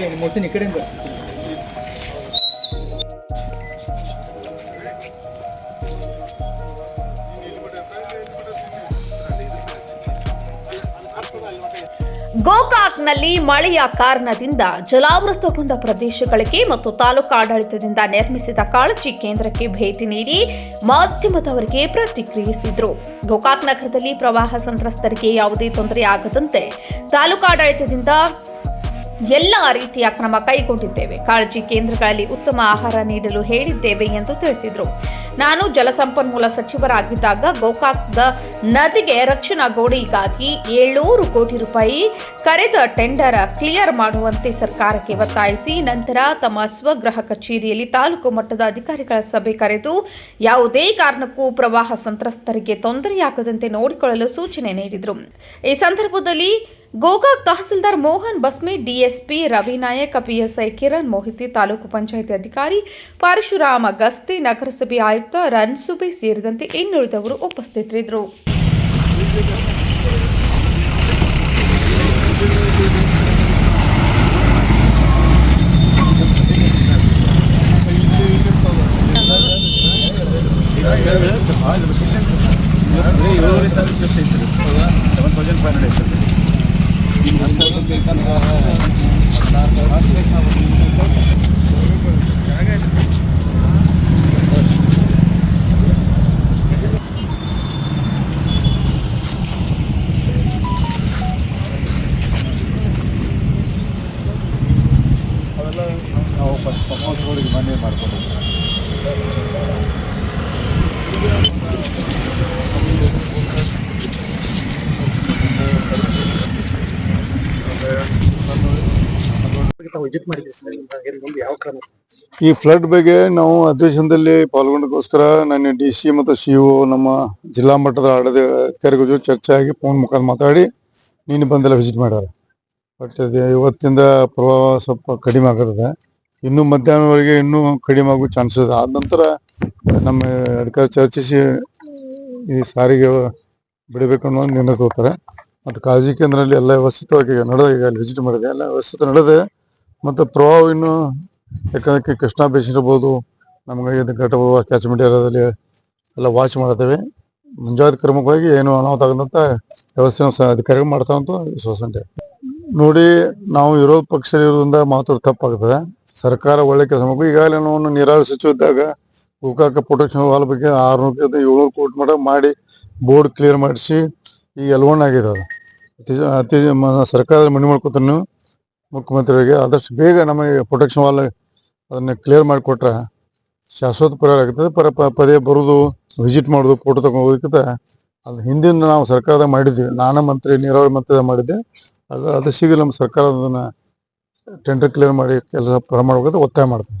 ಏನು ಮೋಸಿನ ಈ ಕಡೆಯಿಂದ ಗೋಕಾಕ್ನಲ್ಲಿ ಮಳೆಯ ಕಾರಣದಿಂದ ಜಲಾವೃತಗೊಂಡ ಪ್ರದೇಶಗಳಿಗೆ ಮತ್ತು ತಾಲೂಕು ಆಡಳಿತದಿಂದ ನಿರ್ಮಿಸಿದ ಕಾಳಜಿ ಕೇಂದ್ರಕ್ಕೆ ಭೇಟಿ ನೀಡಿ ಮಾಧ್ಯಮದವರಿಗೆ ಪ್ರತಿಕ್ರಿಯಿಸಿದರು. ಗೋಕಾಕ್ ನಗರದಲ್ಲಿ ಪ್ರವಾಹ ಸಂತ್ರಸ್ತರಿಗೆ ಯಾವುದೇ ತೊಂದರೆ ಆಗದಂತೆ ತಾಲೂಕಾಡಳಿತದಿಂದ ಎಲ್ಲ ರೀತಿಯ ಕ್ರಮ ಕೈಗೊಂಡಿದ್ದೇವೆ. ಕಾಳಜಿ ಕೇಂದ್ರಗಳಲ್ಲಿ ಉತ್ತಮ ಆಹಾರ ನೀಡಲು ಹೇಳಿದ್ದೇವೆ ಎಂದು ತಿಳಿಸಿದರು. ನಾನು ಜಲಸಂಪನ್ಮೂಲ ಸಚಿವರಾಗಿದ್ದಾಗ ಗೋಕಾಕ್ದ ನದಿಗೆ ರಕ್ಷಣಾ ಗೋಡೆಗಾಗಿ ಏಳ್ನೂರು ಕೋಟಿ ರೂಪಾಯಿ ಕರೆದ ಟೆಂಡರ್ ಕ್ಲಿಯರ್ ಮಾಡುವಂತೆ ಸರ್ಕಾರಕ್ಕೆ ಒತ್ತಾಯಿಸಿ ನಂತರ ತಮ್ಮ ಸ್ವಗೃಹ ಕಚೇರಿಯಲ್ಲಿ ತಾಲೂಕು ಮಟ್ಟದ ಅಧಿಕಾರಿಗಳ ಸಭೆ ಕರೆದು ಯಾವುದೇ ಕಾರಣಕ್ಕೂ ಪ್ರವಾಹ ಸಂತ್ರಸ್ತರಿಗೆ ತೊಂದರೆಯಾಗದಂತೆ ನೋಡಿಕೊಳ್ಳಲು ಸೂಚನೆ ನೀಡಿದರು. ಈ ಸಂದರ್ಭದಲ್ಲಿ ಗೋಕಾಕ್ ತಹಸೀಲ್ದಾರ್ ಮೋಹನ್ ಬಸ್ಮಿ ಡಿಎಸ್ಪಿ ರವಿನಾಯಕ್ ಪಿಎಸ್ಐ ಕಿರಣ್, ಮೋಹಿತಿ ತಾಲೂಕು ಪಂಚಾಯಿತಿ ಅಧಿಕಾರಿ ಪರಶುರಾಮ ಗಸ್ತಿ, ನಗರಸಭೆ ಆಯುಕ್ತ ರನ್ಸುಬೆ ಸೇರಿದಂತೆ ಇನ್ನುಳಿದವರು ಉಪಸ್ಥಿತರಿದ್ದರು. ಸೆವೆನ್ ತೌಸಂಡ್ ಫೈವ್ ಹಂಡ್ರೆಡ್ ನಾವು ಪರ್ಫಾರ್ಮೆನ್ಸ್ ರೋಡಿಗೆ ಮನೆ ಮಾಡ್ಕೊಂಡು ಈ ಫ್ಲಡ್ ಬಗ್ಗೆ ನಾವು ಅಧಿವೇಶನದಲ್ಲಿ ಪಾಲ್ಗೊಂಡಕ್ಕೋಸ್ಕರ ನನ್ನ ಡಿ ಸಿ ಮತ್ತು ಸಿ ನಮ್ಮ ಜಿಲ್ಲಾ ಮಟ್ಟದ ಆಡಳಿತ ಅಧಿಕಾರಿಗಳ ಜೊತೆ ಚರ್ಚೆ ಆಗಿ ಫೋನ್ ಮುಖಾಂತರ ಮಾತಾಡಿ ನೀನು ಬಂದೆಲ್ಲ ವಿಸಿಟ್ ಮಾಡ್ಯಾರ ಬಟ್ ಇವತ್ತಿಂದ ಪ್ರವಾಹ ಸ್ವಲ್ಪ ಕಡಿಮೆ ಆಗಿರುತ್ತೆ ಇನ್ನೂ ಮಧ್ಯಾಹ್ನವರೆಗೆ ಇನ್ನೂ ಕಡಿಮೆ ಆಗೋ ಚಾನ್ಸಸ್ ಇದೆ. ಆದ ನಂತರ ನಮ್ಮ ಅಧಿಕಾರಿ ಚರ್ಚಿಸಿ ಈ ಸಾರಿಗೆ ಬಿಡಬೇಕು ಅನ್ನೋ ನಿರ್ಣಯ ತಗೋತಾರೆ. ಮತ್ತು ಕಾಳಜಿ ಕೇಂದ್ರದಲ್ಲಿ ಎಲ್ಲ ವ್ಯವಸ್ಥಿತವಾಗಿ ನಡೆದ ಈಗ ಅಲ್ಲಿ ವಿಸಿಟ್ ಮಾಡಿದೆ. ಎಲ್ಲ ವ್ಯವಸ್ಥಿತ ನಡೆದೆ. ಮತ್ತು ಪ್ರವಾಹ ಇನ್ನು ಯಾಕಂದ್ರೆ ಕೃಷ್ಣಾ ಬೇಸಿನ್ ಇರ್ಬೋದು, ನಮಗೆ ಇದು ಕ್ಯಾಚ್ಮೆಂಟ್ ಏರಿಯಾದಲ್ಲಿ ಎಲ್ಲ ವಾಚ್ ಮಾಡ್ತೇವೆ. ಮುಂಜಾಗ್ರತಾ ಕ್ರಮವಾಗಿ ಏನು ಅನಾಹುತ ಆಗದಂತ ವ್ಯವಸ್ಥೆ ಅಧಿಕಾರಿಗಳು ಮಾಡ್ತಾವಂತ ವಿಶ್ವಾಸ ಇದೆ ನೋಡಿ, ನಾವು ವಿರೋಧ ಪಕ್ಷ ಇರೋದ್ರಿಂದ ಮಾತ್ರ ತಪ್ಪಾಗ್ತದೆ. ಸರ್ಕಾರ ಒಳ್ಳೆ ಕೆಲಸ ಮಾಡಬೇಕು. ಈಗಾಗಲೇ ನಾವು ನೀರಾವರಿ ಸಚಿವ ಇದ್ದಾಗ ಗೋಕಾಕ ಪ್ರೊಟೆಕ್ಷನ್ ವಾಲ್ ಬಗ್ಗೆ ಆರ್ನೂರು ಏಳ್ನೂರು ಕೋಟಿ ಮಾಡಿ ಬೋರ್ಡ್ ಕ್ಲಿಯರ್ ಮಾಡಿಸಿ ಈಗ ಎಲ್ವಣ್ಣ ಆಗಿದೆ ಅತಿ ಮನವಿ ಮಾಡ್ಕೊತಾನೆ ಮುಖ್ಯಮಂತ್ರಿಯವರಿಗೆ ಆದಷ್ಟು ಬೇಗ ನಮಗೆ ಪ್ರೊಟೆಕ್ಷನ್ ವಾಲ್ ಅದನ್ನ ಕ್ಲಿಯರ್ ಮಾಡಿಕೊಟ್ರೆ ಶಾಶ್ವತ ಪರಿಹಾರ ಆಗ್ತದೆ. ಪರ ಪದೇ ಬರೋದು ವಿಸಿಟ್ ಮಾಡೋದು ಫೋಟೋ ತಗೊಂಡೋದಕ್ಕಿಂತ ಅದು ಹಿಂದಿನ ನಾವು ಸರ್ಕಾರದ ಮಾಡಿದ್ವಿ. ನಾನು ಮಂತ್ರಿ, ನೀರಾವರಿ ಮಂತ್ರಿ ಮಾಡಿದ್ದೆ. ಅದು ಅದು ಸಿಗಲಿ ನಮ್ಮ ಸರ್ಕಾರ ಅದನ್ನು ಟೆಂಡರ್ ಕ್ಲಿಯರ್ ಮಾಡಿ ಕೆಲಸ ಪ್ರಾರಂಭ ಮಾಡ್ಬೇಕು ಒತ್ತಾಯ ಮಾಡ್ತೀನಿ.